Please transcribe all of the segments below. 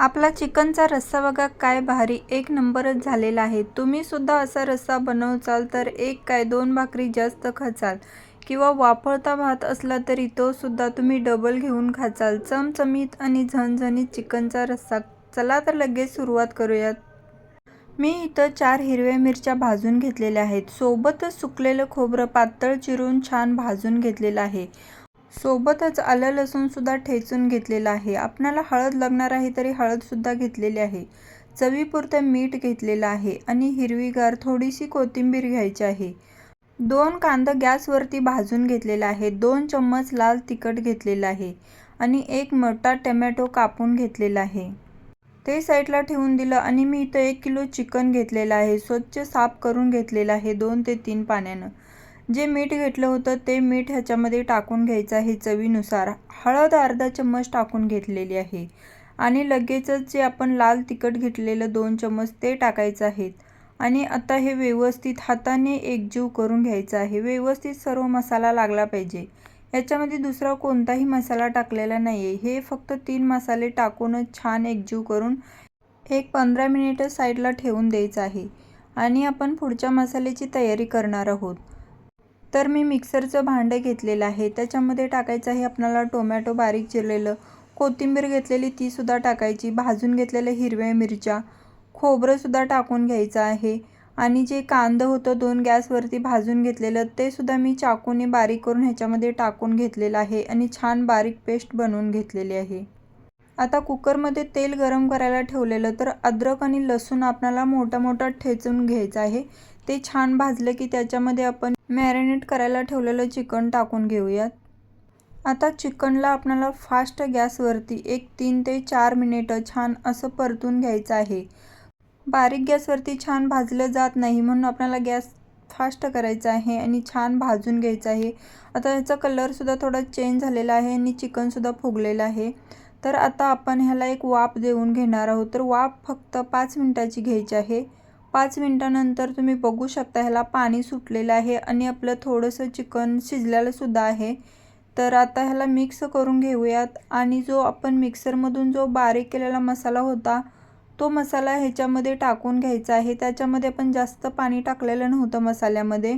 आपला चिकनचा रस्सा बघा काय भारी. एक नंबरच झालेला आहे. तुम्ही सुद्धा असा रस्सा बनवचाल तर एक काय दोन भाकरी जास्त खाचाल. किंवा वाफळता भात असला तरी तो सुद्धा तुम्ही डबल घेऊन खाचाल. चमचमीत आणि झणझणीत चिकनचा रस्सा. चला तर लगेच सुरुवात करूयात. मी इथं चार हिरव्या मिरच्या भाजून घेतलेल्या आहेत. सोबतच सुकलेलं खोबरं पातळ चिरून छान भाजून घेतलेलं आहे. सोबतच आलं लसूणसुद्धा ठेचून घेतलेलं आहे. आपणाला हळद लागणार आहे तरी हळद सुद्धा घेतलेली आहे. चवीपुरतं मीठ घेतलेलं आहे आणि हिरवीगार थोडीशी कोथिंबीर घ्यायची आहे. दोन कांदा गॅसवरती भाजून घेतलेला आहे दोन चम्मच लाल तिखट घेतलेलं आहे आणि एक मोठा टमॅटो कापून घेतलेला आहे. ते साईडला ठेवून दिलं आणि मी इथं एक किलो चिकन घेतलेलं आहे. स्वच्छ साफ करून घेतलेलं आहे दोन ते तीन पाण्यानं. जे मीठ घेतलं होतं ते मीठ ह्याच्यामध्ये टाकून घ्यायचं आहे चवीनुसार. हळद अर्धा चम्मच टाकून घेतलेली आहे. आणि लगेचच जे आपण लाल तिखट घेतलेलं दोन चम्मच ते टाकायचं आहेत आणि आता हे व्यवस्थित हाताने एकजीव करून घ्यायचं आहे. व्यवस्थित सर्व मसाला लागला पाहिजे. याच्यामध्ये दुसरा कोणताही मसाला टाकलेला नाही आहे हे फक्त तीन मसाले टाकूनच छान एकजीव करून एक पंधरा मिनिटं साईडला ठेवून द्यायचं आहे. आणि आपण पुढच्या मसाल्याची तयारी करणार आहोत. तर मी मिक्सरचं भांडं घेतलेलं आहे. त्याच्यामध्ये टाकायचं आहे आपल्याला टोमॅटो बारीक चिरलेलं. कोथिंबीर घेतलेली तीसुद्धा टाकायची. भाजून घेतलेल्या हिरव्या मिरच्या. खोबरंसुद्धा टाकून घ्यायचं आहे. आणि जे कांदं होतं दोन गॅसवरती भाजून घेतलेलं ते सुद्धा मी चाकूने बारीक करून ह्याच्यामध्ये टाकून घेतलेलं आहे आणि छान बारीक पेस्ट बनवून घेतलेली आहे. आता कुकरमध्ये तेल गरम करायला ठेवलेलं तर अद्रक आणि लसूण आपल्याला मोठा मोठा ठेचून घ्यायचं आहे. ते छान भाजलं की त्याच्यामध्ये आपण मॅरिनेट करायला ठेवलेलं चिकन टाकून घेऊयात. आता चिकनला आपल्याला फास्ट गॅसवरती एक तीन ते चार मिनिटं छान असं परतून घ्यायचं आहे. बारीक गॅसवरती छान भाजलं जात नाही म्हणून आपल्याला गॅस फास्ट करायचा आहे आणि छान भाजून घ्यायचं आहे. आता ह्याचा कलरसुद्धा थोडा चेंज झालेला आहे आणि चिकनसुद्धा फुगलेलं आहे. तर आता आपण ह्याला एक वाफ देऊन घेणार आहोत. तर वाफ फक्त पाच मिनटाची घ्यायची आहे. पाच मिनटानंतर तुम्ही बघू शकता ह्याला पाणी सुटलेलं आहे आणि आपलं थोडंसं चिकन शिजलेलंसुद्धा आहे. तर आता ह्याला मिक्स करून घेऊयात आणि जो आपण मिक्सरमधून जो बारीक केलेला मसाला होता तो मसाला ह्याच्यामध्ये टाकून घ्यायचा आहे. त्याच्यामध्ये आपण जास्त पाणी टाकलेलं नव्हतं मसाल्यामध्ये.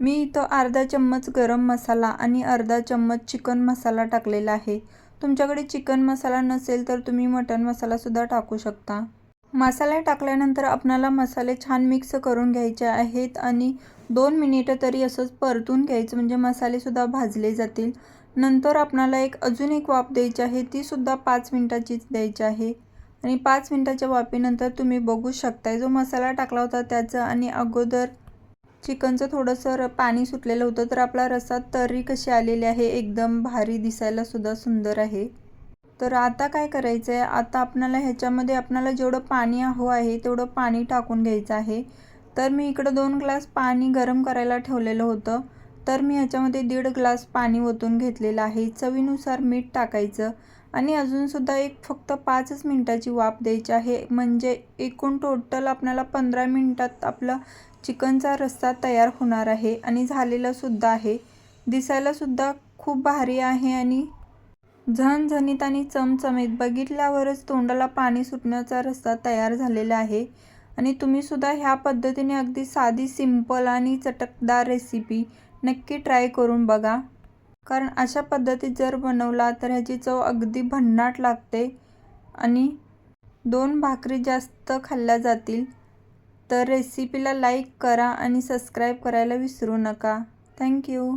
मी इथं अर्धा चम्मच गरम मसाला आणि अर्धा चम्मच चिकन मसाला टाकलेला आहे. तुमच्याकडे चिकन मसाला नसेल तर तुम्ही मटन मसालासुद्धा टाकू शकता. मसाला टाकल्यानंतर आपणाला मसाले छान मिक्स करून घ्यायचे आहेत आणि दोन मिनिटं तरी असंच परतून घ्यायचं म्हणजे मसालेसुद्धा भाजले जातील. नंतर आपणाला एक अजून एक वाफ द्यायची आहे तीसुद्धा पाच मिनटाचीच द्यायची आहे. आणि पाच मिनटाच्या वाफेनंतर तुम्ही बघू शकताय जो मसाला टाकला होता त्याचं आणि अगोदर चिकनचं थोडंसं पाणी सुटलेलं होतं तर आपला रसा तर्री कशी आलेली आहे एकदम भारी दिसायला सुद्धा सुंदर आहे. तर आता काय करायचं आहे आता आपणाला ह्याच्यामध्ये आपणाला जेवढं पाणी हवं आहे तेवढं पाणी टाकून घ्यायचं आहे. तर मी इकडं दोन ग्लास पाणी गरम करायला ठेवलेलं होतं. तर मी ह्याच्यामध्ये दीड ग्लास पाणी ओतून घेतलेलं आहे. चवीनुसार मीठ टाकायचं आणि अजूनसुद्धा एक फक्त पाचच मिनटाची वाफ द्यायची आहे. म्हणजे एकूण टोटल आपल्याला पंधरा मिनटात आपला चिकनचा रस्सा तयार होणार आहे आणि झालेलासुद्धा आहे. दिसायलासुद्धा खूप भारी आहे आणि झणझणीत आणि चमचमीत बघितल्यावरच तोंडाला पाणी सुटण्याचा रस्ता तयार झालेला आहे. आणि तुम्हीसुद्धा ह्या पद्धतीने अगदी साधी सिंपल आणि चटकदार रेसिपी नक्की ट्राय करून बघा. कारण अशा पद्धतीत जर बनवला तर ह्याची चव अगदी भन्नाट लागते. आणि दोन भाकरी जास्त खाल्ल्या जातील तर रेसिपीला लाईक करा आणि सबस्क्राईब करायला विसरू नका. थँक्यू